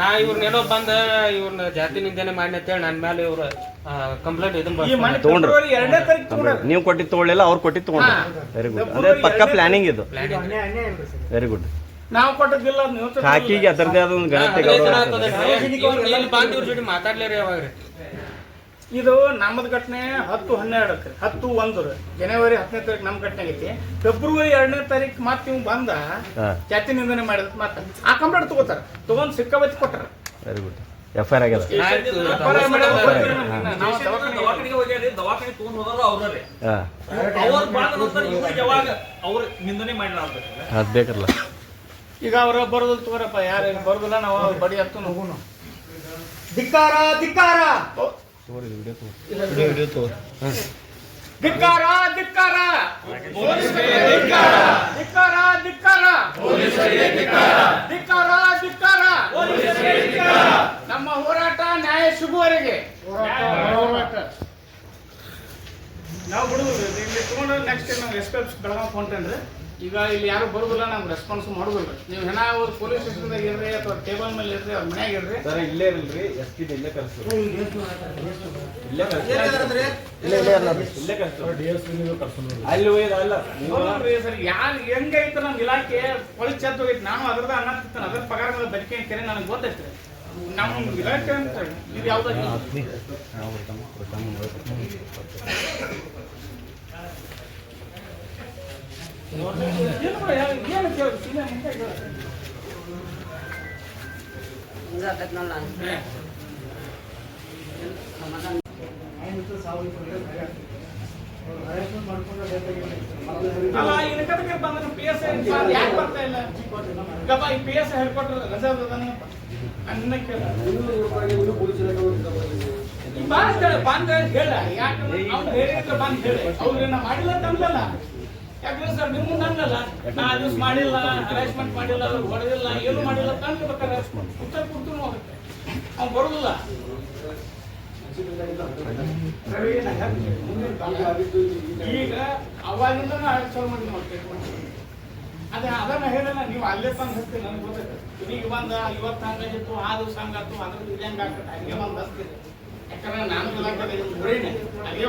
ನಾ ಇವ್ರನ್ನೇನೋ ಬಂದ ಇವ್ರನ್ನ ಜಾತಿ ನಿಂದನೆ ಮಾಡಿ ಅಂತೇಳಿ ನನ್ನ ಮೇಲೆ ಇವ್ರ ಕಂಪ್ಲೇಂಟ್ ಇದನ್ನ. ತಗೊಂಡ್ರು. ನೀವು ಕೊಟ್ಟಿದ್ದು ತಗೊಳ್ಳಿಲ್ಲ ಅವ್ರು ಕೊಟ್ಟಿದ್ದು ತಗೊಂಡ್ರು. ವೆರಿ ಗುಡ್ ಅದೇ ಪಕ್ಕ ಪ್ಲಾನಿಂಗ್ ಇದು. ವೆರಿ ಗುಡ್ ನಾವು ಕೊಟ್ಟದಿಲ್ಲ. ಅದರದೇ ಆದ ಒಂದು ಗಣತಿ ಬಂದು ಇವ್ರ ಜೊತೆ ಮಾತಾಡ್ಲೇರಿ ಯಾವಾಗ್ರಿ? ಇದು ನಮ್ಮದು ಘಟನೆ ಹತ್ತು ಹನ್ನೆರಡಕ್ಕೆ ಹತ್ತು ಒಂದು ಜನವರಿ ಹತ್ತನೇ ತಾರೀಕು ನಮ್ಮ ಘಟನೆ ಐತಿ. ಫೆಬ್ರವರಿ ಎರಡನೇ ತಾರೀಕು ಮತ್ತೆ ನೀವು ಬಂದ ಜಾತಿ ನಿಂದನೆ ಮಾಡಿದ ಮತ್ತೆ ಆ ಕಂಪ್ಲೇಂಟ್ ತಗೋತಾರ. ತಗೊಂಡ್ ಸಿಕ್ಕಾಬತ್ತಿ ಕೊಟ್ಟಾರ very good F I R ಆಗ್ಯದ ಅದು ಬೇಕಲ್ಲ. ಈಗ ಅವ್ರ ಬರೋದಿಲ್ಲ ತಗೋರಪ್ಪ. ಯಾರು ಬರೋದಿಲ್ಲ ನಾವು ಬಡಿ ಹತ್ತು ನಗುನು ಧಿಕ್ಕಾರ ಧಿಕ್ಕಾರ. ಓ, ಧಿಕ್ಕಾರ ಧಿಕ್ಕಾರ. ಪೊಲೀಸರಿಗೆ ಧಿಕ್ಕಾರ ಧಿಕ್ಕಾರ. ಧಿಕ್ಕಾರ ಧಿಕ್ಕಾರ. ಧಿಕ್ಕಾರ. ನಮ್ಮ ಹೋರಾಟ ನ್ಯಾಯ ಸಿಗುವವರೆಗೆ ಹೋರಾಟ ನಾವು ಬಿಡುದಿಲ್ಲ ಇಲ್ಲಿ ತಗೊಂಡು ನೆಕ್ಸ್ಟ್ ನಾವು ಎಸ್ ಪಿ ಬೆಳಗಾವಿ ಹೊಂಟೇನ್ರಿ ಈಗ ಇಲ್ಲಿ ಯಾರು ಬರುದಿಲ್ಲ ನಮ್ಗೆ ರೆಸ್ಪಾನ್ಸ್ ಮಾಡುದಿಲ್ಲ ನೀವು ಹೆಣ ಅವ್ರು ಪೊಲೀಸ್ ಸ್ಟೇಷನ್ದಾಗ ಇರ್ರಿ ಅಥವಾ ಟೇಬಲ್ ಮೇಲೆ ಇರ್ರಿ ಅವ್ರ ಮನ್ಯಾಗ ಇರ್ರಿ. ಸರ್ ಇಲ್ಲೇ ಇರಲ್ರಿ ಎಸ್ ಪಿ ಇಲ್ಲೇ ಕರ್ಸ್ತೀವಿ ಇಲ್ಲೇ ಇಲ್ಲೇ ಅಲ್ಲಿ ಹೋಯ್ದ ಅಲ್ಲ ಸರ್ ಯಾರು ಹೆಂಗೈತೆ ನಮ್ಮ ಇಲಾಖೆ? ಪೊಲೀಸ್ ಚತ್ ಹೋಗೈತೆ ನಾನು ಅದ್ರದ ಅನ್ನ ಅದ್ರ ಪಗಾರ ಮೇಲೆ ಬದುಕಿ ಅಂತಾರೆ ನನಗೆ ಗೊತ್ತೈತೆ ನಮ್ಮ ಇಲಾಖೆ ಅಂತ ಇದು ಯಾವ್ದು ಏನು ಮಾಡ- ಏನು ಕೇಳು ಸೀದಾ ಮುಂದೆ ಕೇಳು. ಅಲ್ಲ ಬಂದ್ರೆ ಪಿ ಎಸ್ ಐ ಯಾಕೆ ಬರ್ತಾ ಇಲ್ಲ ಗಪ್ಪ ಈ ಪಿ ಎಸ್ ಐ ಹೇಳ್ಕೊಟ್ರೆ ರಜಾ ಅದಾನಪ್ಪ ಅನ್ನ ಕೇಳ ಬಂದ್ ಹೇಳ ಯಾಕಂದ್ರೆ ಅವ್ನು ಹೇಳಿದ್ರೆ ಬಂದ್ ಹೇಳಿ. ಅವ್ರು ಮಾಡಿಲ್ಲ ಅನ್ಲಲ್ಲ ಯಾಕಂದ್ರೆ ಸರ್ ನಿಮ್ಮ ಮುಂದೆ ನಾ ದಿವ್ಸ ಮಾಡಿಲ್ಲ ಅರೇಸ್ಮೆಂಟ್ ಮಾಡಿಲ್ಲ ಹೊಡೆದಿಲ್ಲ, ಏನು ಮಾಡಿಲ್ಲ ಅಂತ ಅನ್ಕೋಬೇಕಾರೆ ಉತ್ತರ ಕೊಡ್ತು ಹೋಗುತ್ತೆ ಬರೋದಿಲ್ಲ. ಈಗ ಅವಾಗಿಂದ ಚಾಲು ಮಾಡಿ ಮಾಡ್ಬೇಕು ಅದೇ ಅದನ್ನ ಹೇಳಲ್ಲ ನೀವು ಅಲ್ಲೇ ತಂದು ಹಚ್ತೀರಿ, ನನಗೆ ಗೊತ್ತೈತೆ ಈಗ ಬಂದ, ಇವತ್ತು ಹಂಗಾಗಿತ್ತು ಆ ದಿವಸ ಹಂಗಾಯ್ತು ಅದ್ರ ಇದು ಹೆಂಗೆ ಆಗ್ತದೆ? ಹಂಗೆ ಬಂದು ಹಚ್ತೀರಿ. ಯಾಕಂದ್ರೆ ನಾನು ಇಲಾಖೆ ಅಲ್ಲೇ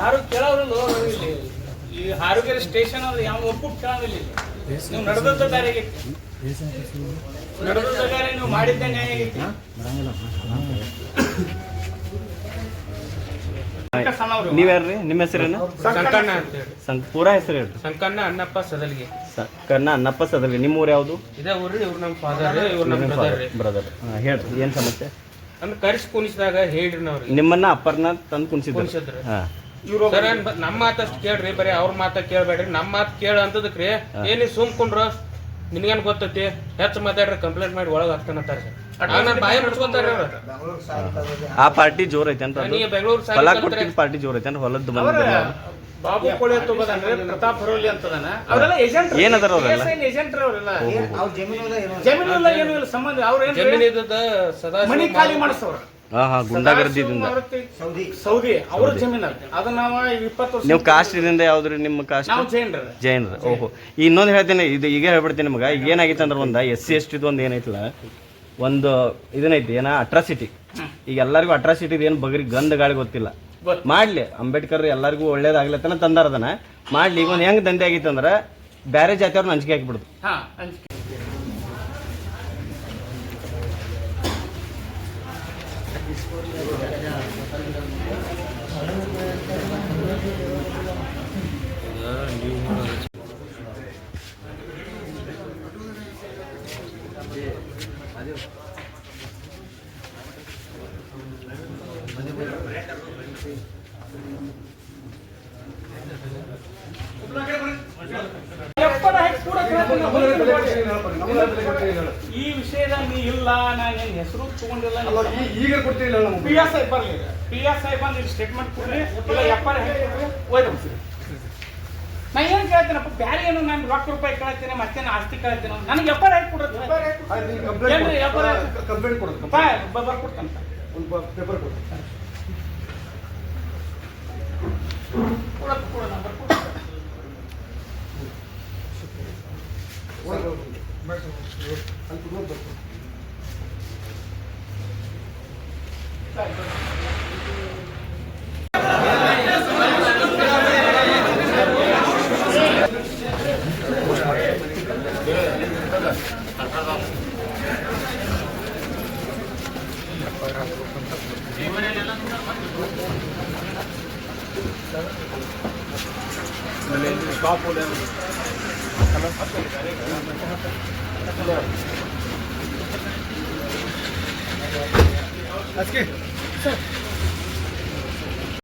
ಯಾರು ಕೇಳೋರಲ್ಲ ಇಲ್ಲಿ. ಈ ಆರೋಗ್ಯ ಸ್ಟೇಷನ್ ಅಂದ್ರೆ ಯಾವ ಒಪ್ಪು ಕೇಳೋದಿಲ್ಲ ಇಲ್ಲಿ. ನೀವು ನಡೆದದ್ದ ಬೇರೆ ನಡೆದದ್ದ ಬೇರೆ ನೀವು ಮಾಡಿದ್ದ ನ್ಯಾಯ. ನೀವ್ಯಾರ್ರಿ? ನಿಮ್ಮ ಹೆಸರೇನು? ಸಂಕಣ್ಣ ಅಂತ ಹೇಳಿ. ಸಂಕ್ ಪೂರಾ ಹೆಸರು ಹೇಳಿ ಸಂಕಣ್ಣ ಅಣ್ಣಪ್ಪ ಸದಲ್ಗಿ. ಸಂಕಣ್ಣ ಅಣ್ಣಪ್ಪ ಸದಲ್ರಿ ನಿಮ್ಮ ಊರು ಯಾವುದು? ಇದೇ ಊರು ಇವ್ರು ನಮ್ಮ ಫಾದರ್ ಇವ್ರು ನಮ್ಮ ಬ್ರದರ್ ಬ್ರದರ್ ಹೇಳ್ರಿ. ಏನು ಸಮಸ್ಯೆ? ಅಂದ್ರೆ ಕರ್ಸಿ ಕುಣಿಸಿದಾಗ ಹೇಳ್ರಿ ನಾವ್ರಿ ನಿಮ್ಮನ್ನ ಅಪ್ಪರ್ನ ತಂದು ಕುಣಿಸಿದ್ರು. ಕುಣಿಸಿದ್ರು. ಹಾ. ಸರ್ ಏನ್ ನಮ್ಮ ಮಾತಷ್ಟು ಕೇಳ್ರಿ ಬರೀ ಅವ್ರ ಮಾತ ಕೇಳ್ಬೇಡ್ರಿ. ನಮ್ಮ ಮಾತು ಕೇಳ ಅಂತದಕ್ರಿ ಏನಿ ಸುಮ್ಕೊಂಡ್ರು ನಿನ್ಗೇನ್ ಗೊತ್ತೈತಿ? ಹೆಚ್ಚು ಮಾತಾಡ್ರಿ ಕಂಪ್ಲೇಂಟ್ ಮಾಡಿ ಒಳಗೆ ಹಾಕ್ತಾನಂತಾರೆ ಆ ಪಾರ್ಟಿ ಜೋರ್ ಐತೆ ಅಂತ ನೀ ಬೆಂಗಳೂರು ಪಾರ್ಟಿ ಜೋರ್ ಐತೆ ಅಂತ ಹೊಲದ್ದು ಮಂದಿ ಬಂದ ಬಾಬು ಕೋಳಿ ಅಂತ ಪ್ರತಾಪ್ ಹರೋಲಿ ಅಂತದಾನ. ಅವರೆಲ್ಲ ಏಜೆಂಟ್ ಏನದಾರ ಅವರೆಲ್ಲ? ಏಜೆಂಟ್ ಅವರೆಲ್ಲ. ಜಮೀನು ಇಲ್ಲ ಏನು ಇಲ್ಲ ಸಂಬಂಧ ಅವ್ರ ಜಮೀನ್ ಇದ್ದದ ಸದಾ ಮನಿ ಖಾಲಿ ಮಾಡಿಸವ್ರ. ಹಾ ಹಾ ಗುಂಡಾಗರ್ದಿದಿಂದ ಸೌದಿ. ಅವ್ರ ಜಮೀನ್ ಅದ ನಾವು ಇಪ್ಪತ್ತು ವರ್ಷ ನೀವು ಕಾಸ್ಟ್ ಇದರಿಂದ ಯಾವ್ದ್ರಿ ನಿಮ್ಮ ಕಾಸ್ಟ್? ನಾವು ಜೈನ್ರ. ಜೈನ್ರ ಓಹೋ. ಇನ್ನೊಂದು ಹೇಳ್ತೀನಿ ಇದು ಈಗ ಹೇಳ್ಬಿಡ್ತೀನಿ ನಿಮ್ಗೆ. ಈಗ ಏನಾಗಿತ್ತು ಅಂದ್ರೆ ಒಂದು ಎಸ್ ಸಿ ಎಸ್ ಟಿದು ಒಂದು ಏನೈತಲ್ಲ ಒಂದು ಇದನ್ನೈತಿ ಏನ ಅಟ್ರಾಸಿಟಿ ಈಗ ಎಲ್ಲರಿಗೂ ಅಟ್ರಾಸಿಟಿ ಏನು ಬಗ್ರಿ ಗಂಧ ಗಾಳಿ ಗೊತ್ತಿಲ್ಲ. ಗೊತ್ತು. ಮಾಡ್ಲಿ ಅಂಬೇಡ್ಕರ್ ಎಲ್ಲರಿಗೂ ಒಳ್ಳೇದಾಗ್ಲತ್ತನ ತಂದಾರ ಅದನ್ನ. ಮಾಡ್ಲಿ ಈಗ ಒಂದು ಹೆಂಗ್ ದಂಧೆ ಆಗಿತ್ತು ಅಂದ್ರೆ ಬೇರೆ ಜಾತಿಯವ್ರನ್ನ ಎಪ್ಪನ ಹೆಕ್ಸ್ ಕೂಡ ಕೇಳೋದಿಲ್ಲ ಈ ವಿಷಯದಲ್ಲಿ ನೀ ಇಲ್ಲ ನಾನು ನಿನ್ನ ಹೆಸರು ತಗೊಂಡಿಲ್ಲ ಈಗ ಕೊಟ್ಟಿಲ್ಲ ಪಿ ಎಸ್ ಐ ಬರ್ಲಿ. ಪಿ ಎಸ್ ಐ ಬಂದು ಸ್ಟೇಟ್ಮೆಂಟ್ ಕೊಡ್ರಿ. ಇಲ್ಲ ಎಫ್ ಐ ಒಯ್ದು ನಾ ಏನ್ ಕೇಳ್ತೀನಪ್ಪ ಬ್ಯಾರೆ ಏನು ನಾನು ಲಕ್ಷ ರೂಪಾಯಿ ಕೇಳ್ತೀನಿ ಮತ್ತೇನು ಆಸ್ತಿ ಕೇಳ್ತೀನಿ ನನಗೆ ಎಫ್ ಐ ಆರ್ ಕೊಡೋದು ಕಂಪ್ಲೇಂಟ್ ಕೊಡೋದು ಬರ್ಕೊಡ್ತಾನೆ ಒಂದು ಪೇಪರ್ ಕೊಡು ಕೊಡಪ್ಪ ಕೊಡ ನಂಬರ್ Vai, vai, vai. আজকে